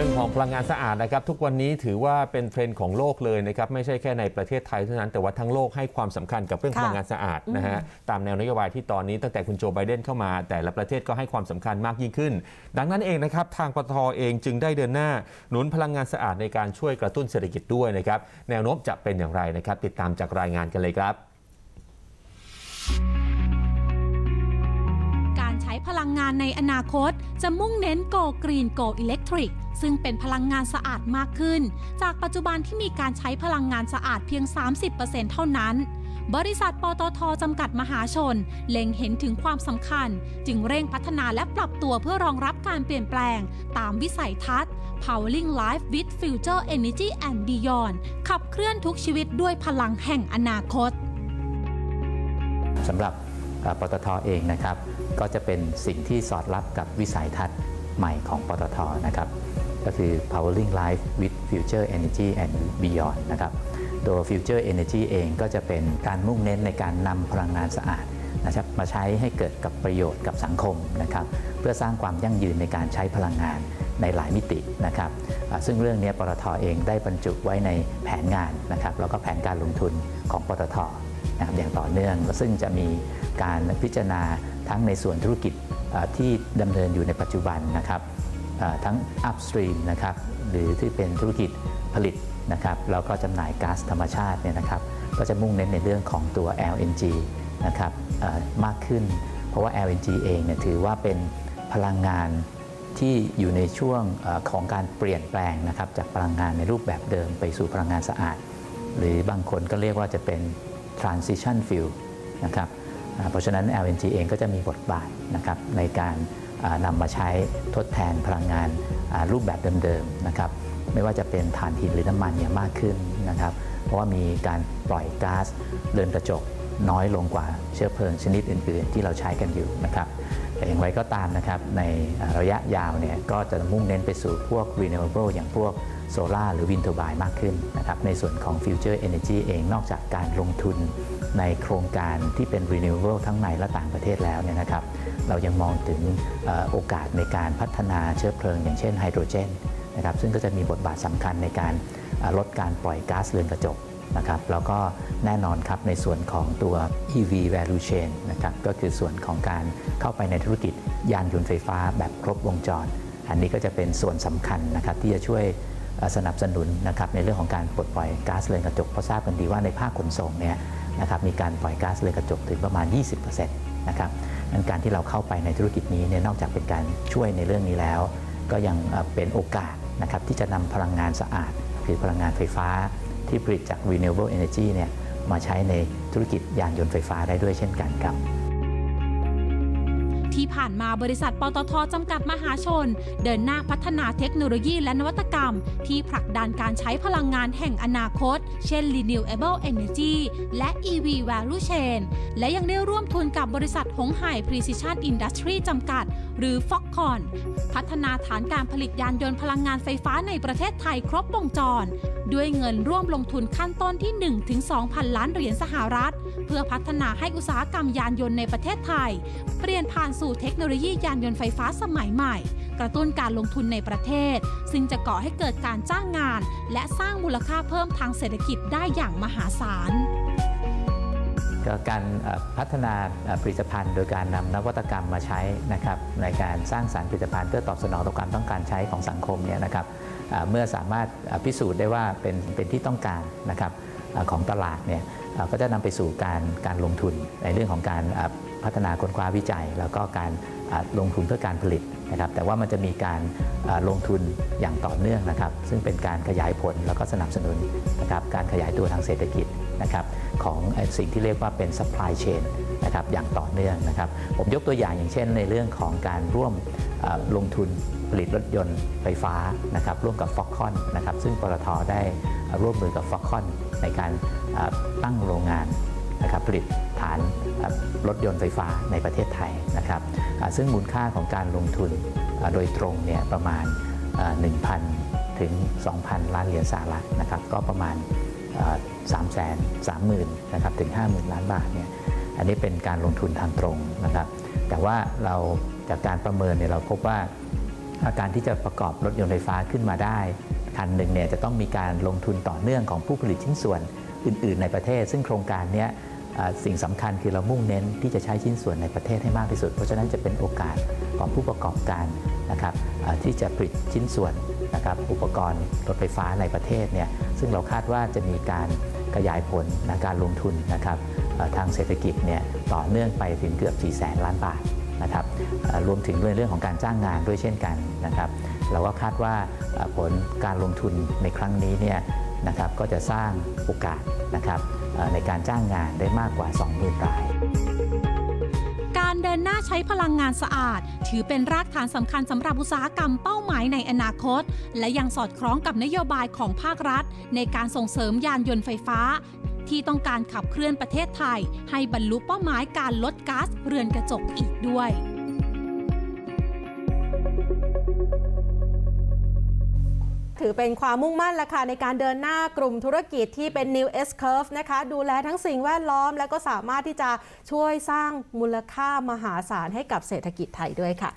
รื่องของพลังงานสะอาดนะครับ ทุกวันนี้ถือว่าเป็นเทรนด์ของโลกเลยนะครับไม่ใช่แค่ในประเทศไทยเท่านั้นแต่ว่าทั้งโลกให้ความสำคัญกับเรื่องค่ะพลังงานสะอาดนะฮะตามแนวนโยบายที่ตอนนี้ตั้งแต่คุณโจไบเดนเข้ามา แต่ละประเทศก็ให้ความสำคัญมากยิ่งขึ้น ดังนั้นเองนะครับทางปตทเองจึงได้เดินหน้าหนุนพลังงานสะอาดในการช่วยกระตุ้นเศรษฐกิจด้วยนะครับแนวโน้มจะเป็นอย่างไรนะครับ ติดตามจากรายงานกันเลยครับ พลังงานในอนาคต จะมุ่งเน้น Go Green Go Electric ซึ่งเป็นพลังงานสะอาดมากขึ้น จากปัจจุบันที่มีการใช้พลังงานสะอาดเพียง 30%เท่านั้น บริษัทปตทจำกัดมหาชน เล็งเห็นถึงความสำคัญ จึงเร่งพัฒนาและปรับตัวเพื่อรองรับการเปลี่ยนแปลง ตามวิสัยทัศน์ Powering Life with Future Energy and Beyond ขับเคลื่อนทุกชีวิตด้วยพลังแห่งอนาคตสำหรับ ปตทเองนะครับ ก็จะเป็นสิ่งที่สอดรับกับวิสัยทัศน์ใหม่ของปตทนะครับ ก็คือ powering life with future energy and beyond นะครับตัว future energy เองก็จะเป็นการมุ่งเน้นในการนำพลังงานสะอาดนะครับมาใช้ให้เกิดกับประโยชน์กับสังคมนะครับ เพื่อสร้างความยั่งยืนในการใช้พลังงานในหลายมิตินะครับ ซึ่งเรื่องนี้ปตทเองได้บรรจุไว้ในแผนงานนะครับ แล้วก็แผนการลงทุนของปตท นะครับอย่างต่อเนื่อง ซึ่งจะมีการพิจารณาทั้งในส่วนธุรกิจที่ดำเนินอยู่ในปัจจุบันนะครับทั้ง upstream นะครับหรือที่เป็นธุรกิจผลิตนะครับแล้วก็จำหน่ายก๊าซธรรมชาติเนี่ยนะครับก็จะมุ่งเน้นในเรื่องของตัว LNG นะครับมากขึ้น เพราะว่า LNG เองเนี่ยถือว่าเป็นพลังงานที่อยู่ในช่วงอของการเปลี่ยนแปลงนะครับจากพลังงานในรูปแบบเดิมไปสู่พลังงานสะอาด หรือบางคนก็เรียกว่าจะเป็น transition fuel นะครับเพราะฉะนั้น LNG เองก็จะมีบทบาทนะครับในการนำมาใช้ทดแทนพลังงานรูปแบบเดิมๆนะครับไม่ว่าจะเป็นถ่านหินหรือน้ำมันเนี่ยมากขึ้นนะครับเพราะว่ามีการปล่อยก๊าซเรือนกระจกน้อยลงกว่าเชื้อเพลิงชนิดอื่น ๆ ที่เราใช้กันอยู่นะครับแต่อย่างไรก็ตามนะครับในระยะยาวเนี่ยก็จะมุ่งเน้นไปสู่พวก renewable อย่างพวก โซลาร์หรือวิน t ท r ร์บมากขึ้นนะครับในส่วนของ future energy เองนอกจากการลงทุนในโครงการที่เป็น renewable ทั้งในและต่างประเทศแล้วเนี่ยนะครับเรายังมองถึงโอกาสในการพัฒนาเชื้อเพลิง อย่างเช่นไฮโดรเจนนะครับซึ่งก็จะมีบทบาทสำคัญในการลดการปล่อยก๊าซเรือนกระจกนะครับแล้วก็แน่นอนครับในส่วนของตัว EV value chain นะครับก็คือส่วนของการเข้าไปในธุรกิจยานยนต์ไฟฟ้าแบบครบวงจร อันนี้ก็จะเป็นส่วนสำคัญนะครับที่จะช่วย สนับสนุนนะครับในเรื่องของการปลดปล่อยก๊าซเรือนกระจกเพราะทราบกันดีว่าในภาคขนส่งเนี่ยนะครับมีการปล่อยก๊าซเรือนกระจกถึงประมาณ 20%นะครับดังการที่เราเข้าไปในธุรกิจนี้เนี่ยนอกจากเป็นการช่วยในเรื่องนี้แล้ว ก็ยังเป็นโอกาสนะครับที่จะนำพลังงานสะอาด คือพลังงานไฟฟ้าที่ผลิตจาก renewable energy เนี่ยมาใช้ในธุรกิจยานยนต์ไฟฟ้าได้ด้วยเช่นกันครับ ที่ผ่านมาบริษัทปตทจำกัดมหาชน เดินหน้าพัฒนาเทคโนโลยีและนวัตกรรม ที่ผลักดันการใช้พลังงานแห่งอนาคต เช่น Renewable Energy และ EV Value Chain และยังได้ร่วมทุนกับบริษัทหงไห่ Precision Industry จำกัด หรือ Foxconn พัฒนาฐานการผลิตยานยนต์พลังงานไฟฟ้าในประเทศไทยครบวงจร ด้วยเงินร่วมลงทุนขั้นต้นที่ 1-2 พันล้านเหรียญสหรัฐ เพื่อพัฒนาให้อุตสาหกรรมยานยนต์ในประเทศไทย เปลี่ยนผ่านสู่เทคโนโลยียานยนต์ไฟฟ้าสมัยใหม่ กระตุ้นการลงทุนในประเทศ ซึ่งจะก่อให้เกิดการจ้างงาน และสร้างมูลค่าเพิ่มทางเศรษฐกิจได้อย่างมหาศาล การพัฒนาผลิตภัณฑ์ โดยการนำนวัตกรรมมาใช้นะครับในการสร้างสารรค์ผลิตภัณฑ์เพื่อตอบสนองต่อความต้องการใช้ของสังคมเนี่ยนะครับเมื่อสามารถพิสูจน์ได้ว่าเป็นเป็นที่ต้องการนะครับของตลาดเนี่ยก็จะนำไปสู่การการลงทุนในเรื่องของการพัฒนาค้นคว้าวิจัย แล้วก็การลงทุนเพื่อการผลิตนะครับแต่ว่ามันจะมีการลงทุนอย่างต่อเนื่องนะครับ ซึ่งเป็นการขยายผลแล้วก็สนับสนุนนะครับการขยายตัวทางเศรษฐกิจ นะครับของสิ่งที่เรียกว่าเป็น supply chain นะครับอย่างต่อเนื่องนะครับผมยกตัวอย่างอย่างเช่น ในเรื่องของการร่วมลงทุนผลิตรถยนต์ไฟฟ้านะครับร่วมกับ f o x c o n นะครับซึ่งปตทได้ร่วมมือกับ f o x c o n ในการตั้งโรงงานนะครับผลิตฐานรถยนต์ไฟฟ้าในประเทศไทยนะครับซึ่งมูลค่าของการลงทุนโดยตรงเนี่ยประมาณเอ่อ1,000 ถึง 2,000 ล้านเหรียญสหรัฐนะครับก็ประมาณ สามแสนสามหมื่นนะครับถึง 50,000 ล้านบาทเนี่ยอันนี้เป็นการลงทุนทางตรงนะครับ แต่ว่าเราจากการประเมินเนี่ยเราพบว่าการที่จะประกอบรถยนต์ไฟฟ้าขึ้นมาได้คันหนึ่งเนี่ยจะต้องมีการลงทุนต่อเนื่องของผู้ผลิตชิ้นส่วนอื่น ๆ ในประเทศ ซึ่งโครงการนี้สิ่งสำคัญคือเรามุ่งเน้นที่จะใช้ชิ้นส่วนในประเทศให้มากที่สุด เพราะฉะนั้นจะเป็นโอกาส ของผู้ประกอบการนะครับที่จะผลิตชิ้นส่วนนะครับอุปกรณ์รถไฟฟ้าในประเทศเนี่ยซึ่งเราคาดว่าจะมีการขยายผลนะการลงทุนนะครับทางเศรษฐกิจเนี่ยต่อเนื่องไปถึงเกือบ4แสนล้านบาทนะครับรวมถึงในเรื่องของการจ้างงานด้วยเช่นกันนะครับเราก็คาดว่าผลการลงทุนในครั้งนี้เนี่ยนะครับก็จะสร้างโอกาสนะครับในการจ้างงานได้มากกว่า 20,000รายการ เดินหน้าใช้พลังงานสะอาด ถือเป็นรากฐานสำคัญสำหรับอุตสาหกรรมเป้าหมายในอนาคต และยังสอดคล้องกับนโยบายของภาครัฐ ในการส่งเสริมยานยนต์ไฟฟ้า ที่ต้องการขับเคลื่อนประเทศไทย ให้บรรลุเป้าหมายการลดก๊าซเรือนกระจกอีกด้วย ถือเป็นความมุ่งมั่นละค่ะในการเดินหน้ากลุ่มธุรกิจที่เป็น New S Curve นะคะ ดูแลทั้งสิ่งแวดล้อม และก็สามารถที่จะช่วยสร้างมูลค่ามหาศาลให้กับเศรษฐกิจไทยด้วยค่ะ